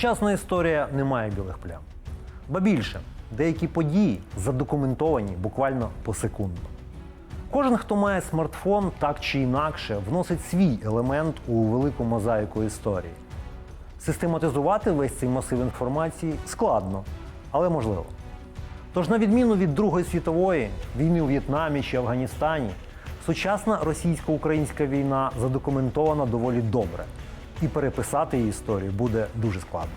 Сучасна історія не має білих плям. Ба більше, деякі події задокументовані буквально посекундно. Кожен, хто має смартфон, так чи інакше, вносить свій елемент у велику мозаїку історії. Систематизувати весь цей масив інформації складно, але можливо. Тож, на відміну від Другої світової, війни у В'єтнамі чи Афганістані, сучасна російсько-українська війна задокументована доволі добре, і переписати її історію буде дуже складно.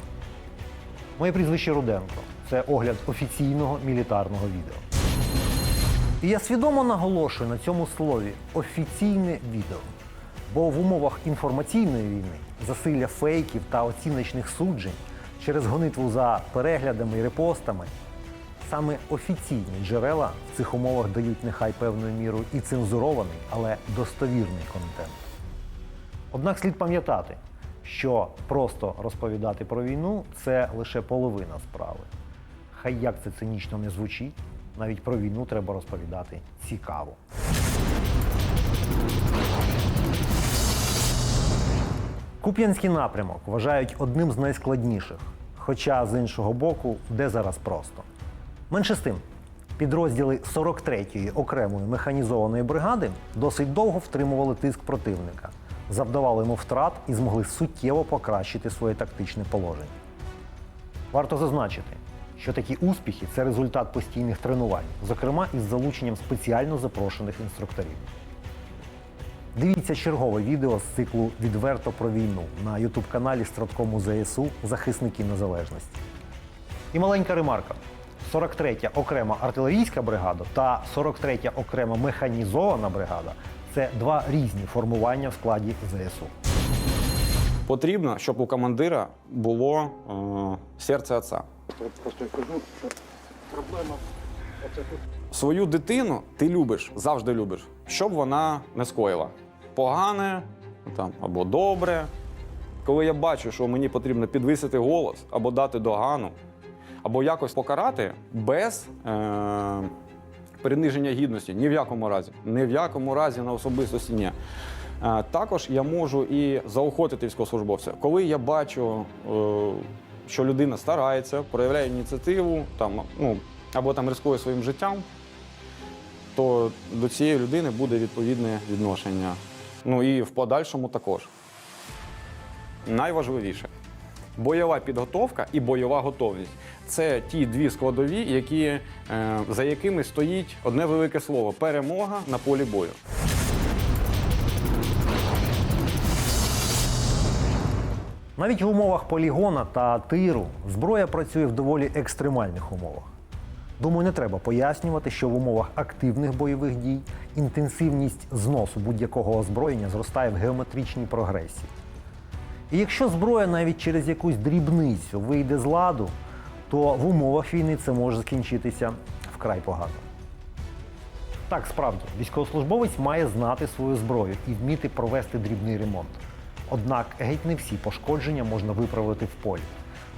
Моє прізвище Руденко. Це огляд офіційного мілітарного відео. І я свідомо наголошую на цьому слові офіційне відео. Бо в умовах інформаційної війни засилля фейків та оціночних суджень через гонитву за переглядами і репостами саме офіційні джерела в цих умовах дають нехай певною мірою і цензурований, але достовірний контент. Однак слід пам'ятати, що просто розповідати про війну це лише половина справи. Хай як це цинічно не звучить, навіть про війну треба розповідати цікаво. Куп'янський напрямок вважають одним з найскладніших, хоча з іншого боку, де зараз просто. Менше з тим, підрозділи 43-ї окремої механізованої бригади досить довго втримували тиск противника, завдавали йому втрат і змогли суттєво покращити своє тактичне положення. Варто зазначити, що такі успіхи це результат постійних тренувань, зокрема із залученням спеціально запрошених інструкторів. Дивіться чергове відео з циклу Відверто про війну на ютуб-каналі Страткому ЗСУ Захисники Незалежності. І маленька ремарка: 43-я окрема артилерійська бригада та 43-я окрема механізована бригада це два різні формування в складі ЗСУ. Потрібно, щоб у командира було е, серце отця. Проблема. Свою дитину ти любиш, завжди любиш, щоб вона не скоїла. Погане там, або добре. Коли я бачу, що мені потрібно підвисити голос або дати догану, або якось покарати без е- приниження гідності, ні в якому разі. Ні в якому разі на особистості ні. Е, також я можу і заохотити військовослужбовця. Коли я бачу, е- що людина старається, проявляє ініціативу, там, ну, або там ризикує своїм життям, то до цієї людини буде відповідне відношення. Ну і в подальшому також. Найважливіше бойова підготовка і бойова готовність це ті дві складові, які, е, за якими стоїть одне велике слово перемога на полі бою. Навіть в умовах полігона та тиру зброя працює в доволі екстремальних умовах. Думаю, не треба пояснювати, що в умовах активних бойових дій інтенсивність зносу будь-якого озброєння зростає в геометричній прогресії. І якщо зброя навіть через якусь дрібницю вийде з ладу, то в умовах війни це може закінчитися вкрай погано. Так, справді, військовослужбовець має знати свою зброю і вміти провести дрібний ремонт. Однак геть не всі пошкодження можна виправити в полі,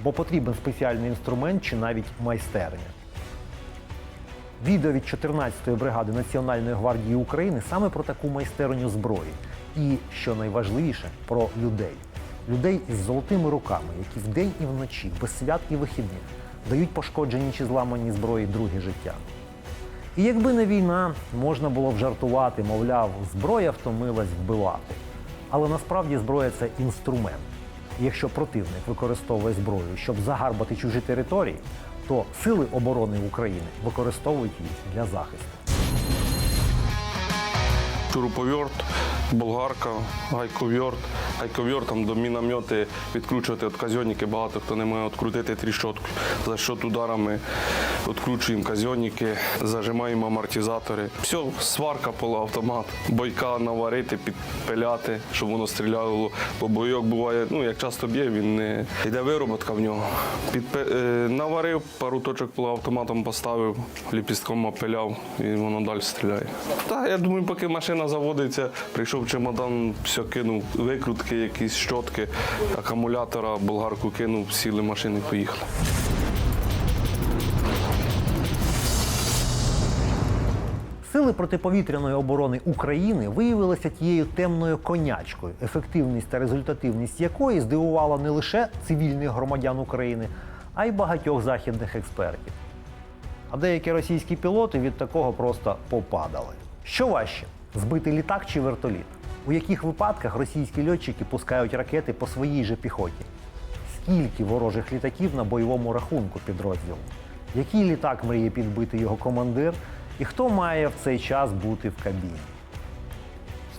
бо потрібен спеціальний інструмент чи навіть майстерня. Відео від 14-ї бригади Національної гвардії України саме про таку майстерню зброї. І, що найважливіше, про людей. Людей із золотими руками, які вдень і вночі, без свят і вихідних, дають пошкоджені чи зламані зброї друге життя. І якби не війна, можна було б жартувати, мовляв, зброя втомилась вбивати. Але насправді зброя це інструмент. І якщо противник використовує зброю, щоб загарбати чужі території, то сили оборони України використовують їх для захисту. Шуруповерт, болгарка, гайковерт. Гайковертом до міномети відкручувати від казьонники. Багато хто не може відкрутити тріщотку. За що ударами відкручуємо казьонники, зажимаємо амортизатори. Все, сварка полуавтомат. Бойка наварити, підпиляти, щоб воно стріляло. Бо бойок буває, ну як часто б'є, він не йде вироботка в нього. Підпи... е, Наварив, пару точок полуавтоматом поставив, ліпістком опиляв і воно далі стріляє. Та я думаю, поки машина заводиться, прийшов чемодан, все кинув, викрутки, якісь щотки, акумулятора, болгарку кинув, сіли машини, поїхали. Сили протиповітряної оборони України виявилися тією темною конячкою, ефективність та результативність якої здивувала не лише цивільних громадян України, а й багатьох західних експертів. А деякі російські пілоти від такого просто попадали. Що важче збити літак чи вертоліт? У яких випадках російські льотчики пускають ракети по своїй же піхоті? Скільки ворожих літаків на бойовому рахунку підрозділу? Який літак мріє підбити його командир? І хто має в цей час бути в кабіні?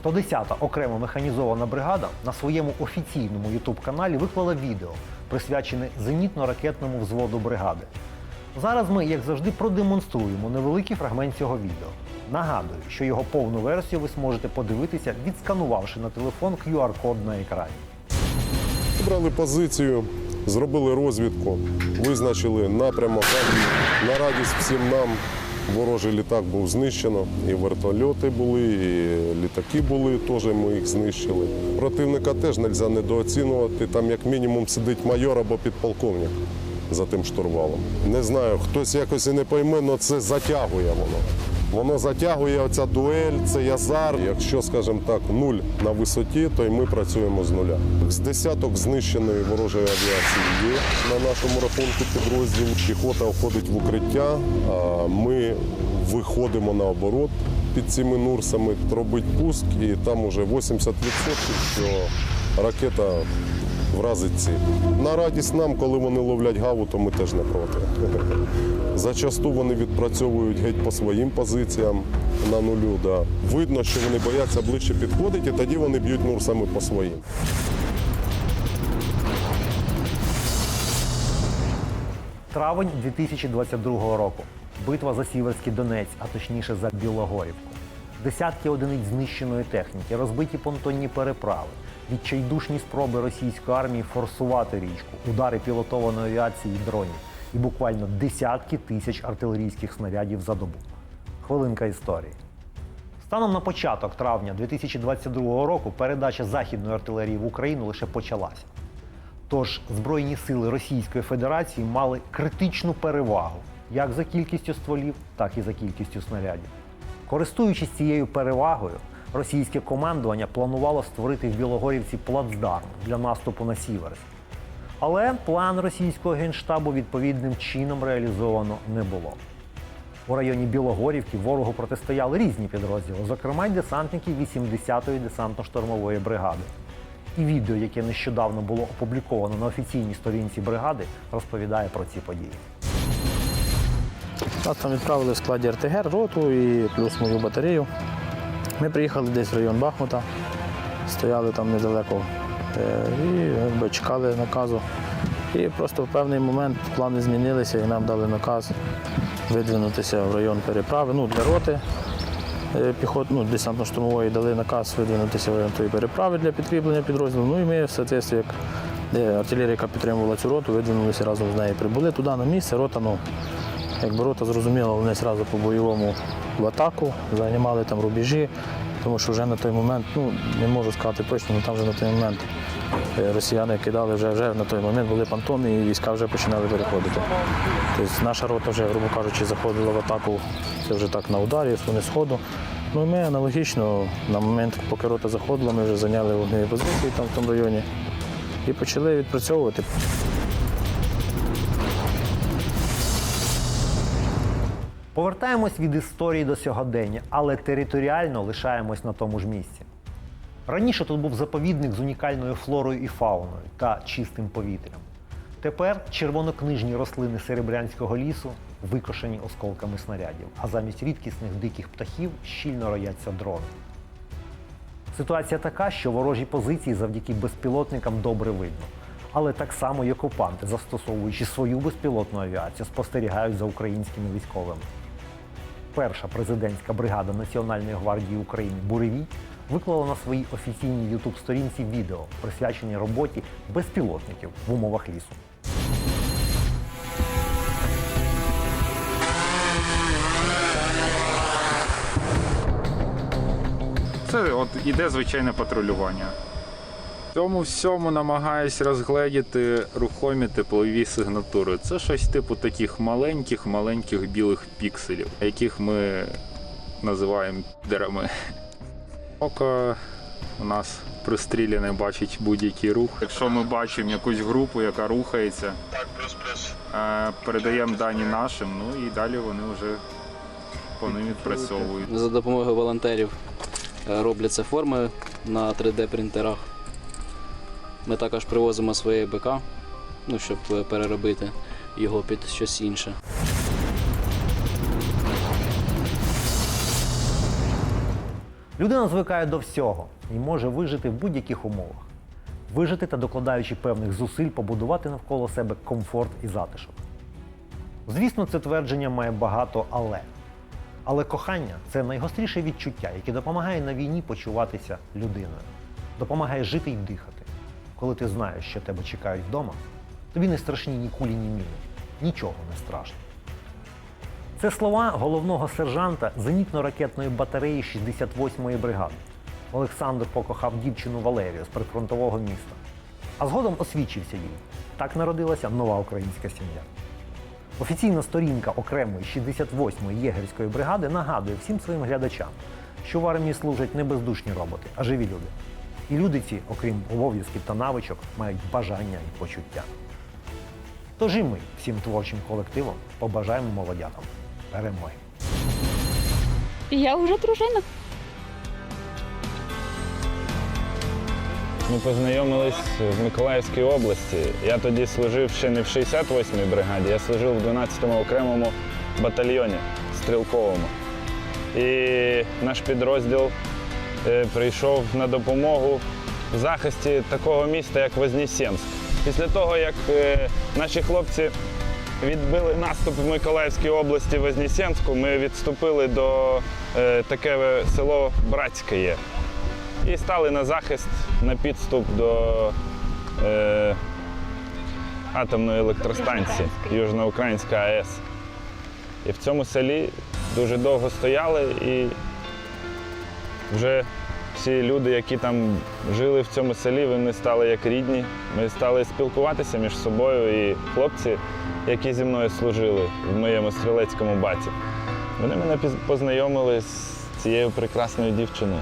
110-та окрема механізована бригада на своєму офіційному ютуб-каналі виклала відео, присвячене зенітно-ракетному взводу бригади. Зараз ми, як завжди, продемонструємо невеликий фрагмент цього відео. Нагадую, що його повну версію ви зможете подивитися, відсканувавши на телефон QR-код на екрані. Брали позицію, зробили розвідку, визначили напрямок. На радість всім нам ворожий літак був знищено. І вертольоти були, і літаки були, теж ми їх знищили. Противника теж не можна недооцінювати. Там як мінімум сидить майор або підполковник за тим штурвалом. Не знаю, хтось якось і не пойме, але це затягує воно. Воно затягує оця дуель, цей азар. Якщо, скажімо так, нуль на висоті, то й ми працюємо з нуля. З десяток знищеної ворожої авіації є на нашому рахунку підрозділ. Піхота входить в укриття, ми виходимо на оборот під цими нурсами, робить пуск, і там уже 80% що ракета вразить ціль. На радість нам, коли вони ловлять гаву, то ми теж не проти. Зачасту вони відпрацьовують геть по своїм позиціям на нулю. Да. Видно, що вони бояться ближче підходити, і тоді вони б'ють нурсами по своїм. Травень 2022 року. Битва за Сіверський Донець, а точніше за Білогорівку. Десятки одиниць знищеної техніки, розбиті понтонні переправи, відчайдушні спроби російської армії форсувати річку, удари пілотованої авіації і дронів і буквально десятки тисяч артилерійських снарядів за добу. Хвилинка історії. Станом на початок травня 2022 року передача західної артилерії в Україну лише почалася. Тож Збройні сили Російської Федерації мали критичну перевагу як за кількістю стволів, так і за кількістю снарядів. Користуючись цією перевагою, російське командування планувало створити в Білогорівці плацдарм для наступу на Сіверськ. Але план російського генштабу відповідним чином реалізовано не було. У районі Білогорівки ворогу протистояли різні підрозділи, зокрема й десантники 80-ї десантно-штурмової бригади. І відео, яке нещодавно було опубліковано на офіційній сторінці бригади, розповідає про ці події. Нас там відправили в складі РТГ роту і плюс мою батарею. Ми приїхали десь в район Бахмута, стояли там недалеко е, і якби, чекали наказу. І просто в певний момент плани змінилися і нам дали наказ видвинутися в район переправи. Ну, для роти е, піхот, ну, десантно-штурмової дали наказ видвинутися в район тої переправи для підкріплення підрозділу. Ну і ми, в соответствии, як де артилерія, яка підтримувала цю роту, видвинулися разом з нею. Прибули туди на місце, рота, ну, Якби рота зрозуміла, вони одразу по бойовому в атаку, займали там рубежі, тому що вже на той момент, ну не можу сказати точно, але там вже на той момент е, росіяни кидали вже, вже на той момент були понтони і війська вже починали переходити. Тобто наша рота вже, грубо кажучи, заходила в атаку, це вже так на ударі, вони сходу. Ну і ми аналогічно, на момент, поки рота заходила, ми вже зайняли вогневі позиції там в тому районі і почали відпрацьовувати. Повертаємось від історії до сьогодення, але територіально лишаємось на тому ж місці. Раніше тут був заповідник з унікальною флорою і фауною та чистим повітрям. Тепер червонокнижні рослини серебрянського лісу викошені осколками снарядів, а замість рідкісних диких птахів щільно рояться дрони. Ситуація така, що ворожі позиції завдяки безпілотникам добре видно. Але так само і окупанти, застосовуючи свою безпілотну авіацію, спостерігають за українськими військовими. Перша президентська бригада Національної гвардії України Буревій виклала на своїй офіційній ютуб-сторінці відео, присвячені роботі безпілотників в умовах лісу. Це от іде звичайне патрулювання. Цьому всьому намагаюсь розгледіти рухомі теплові сигнатури. Це щось типу таких маленьких-маленьких білих пікселів, яких ми називаємо дерами. Око у нас пристріляне бачить будь-який рух. Якщо ми бачимо якусь групу, яка рухається, е, передаємо дані нашим, ну і далі вони вже по ним відпрацьовують. За допомогою волонтерів е, робляться форми на 3D-принтерах. Ми також привозимо своє БК, ну, щоб е, переробити його під щось інше. Людина звикає до всього і може вижити в будь-яких умовах. Вижити та докладаючи певних зусиль, побудувати навколо себе комфорт і затишок. Звісно, це твердження має багато але. Але кохання це найгостріше відчуття, яке допомагає на війні почуватися людиною, допомагає жити й дихати. Коли ти знаєш, що тебе чекають вдома, тобі не страшні ні кулі, ні міни. Нічого не страшно. Це слова головного сержанта зенітно-ракетної батареї 68-ї бригади. Олександр покохав дівчину Валерію з прифронтового міста. А згодом освічився їй. Так народилася нова українська сім'я. Офіційна сторінка окремої 68-ї єгерської бригади нагадує всім своїм глядачам, що в армії служать не бездушні роботи, а живі люди. І люди ці, окрім обов'язків та навичок, мають бажання і почуття. Тож і ми всім творчим колективом побажаємо молодятам перемоги. Я вже дружина. Ми познайомились в Миколаївській області. Я тоді служив ще не в 68-й бригаді, я служив в 12-му окремому батальйоні стрілковому. І наш підрозділ прийшов на допомогу в захисті такого міста, як Вознесенськ. Після того, як е, наші хлопці відбили наступ в Миколаївській області Вознесенську, ми відступили до е, таке село Братське і стали на захист на підступ до е, атомної електростанції Южноукраїнська АЕС. І в цьому селі дуже довго стояли, і вже всі люди, які там жили в цьому селі, вони стали як рідні. Ми стали спілкуватися між собою, і хлопці, які зі мною служили в моєму стрілецькому баті, вони мене познайомили з цією прекрасною дівчиною.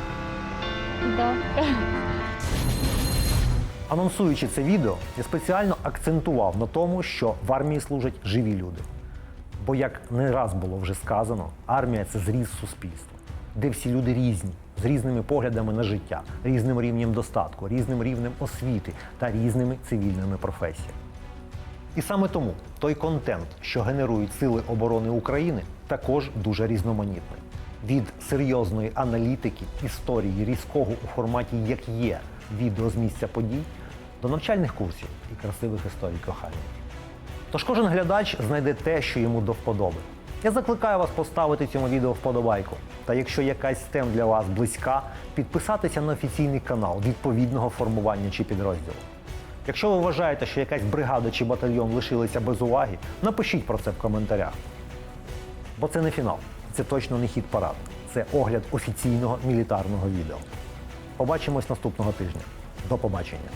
Да. Анонсуючи це відео, я спеціально акцентував на тому, що в армії служать живі люди. Бо, як не раз було вже сказано, армія це зріз суспільства, де всі люди різні, з різними поглядами на життя, різним рівнем достатку, різним рівнем освіти та різними цивільними професіями. І саме тому той контент, що генерують Сили оборони України, також дуже різноманітний. Від серйозної аналітики, історії різкого у форматі як є відео з місця подій до навчальних курсів і красивих історій кохання. Тож кожен глядач знайде те, що йому до вподоби. Я закликаю вас поставити цьому відео вподобайку. Та якщо якась з тем для вас близька, підписатися на офіційний канал відповідного формування чи підрозділу. Якщо ви вважаєте, що якась бригада чи батальйон лишилися без уваги, напишіть про це в коментарях. Бо це не фінал, це точно не хід парад. Це огляд офіційного мілітарного відео. Побачимось наступного тижня. До побачення.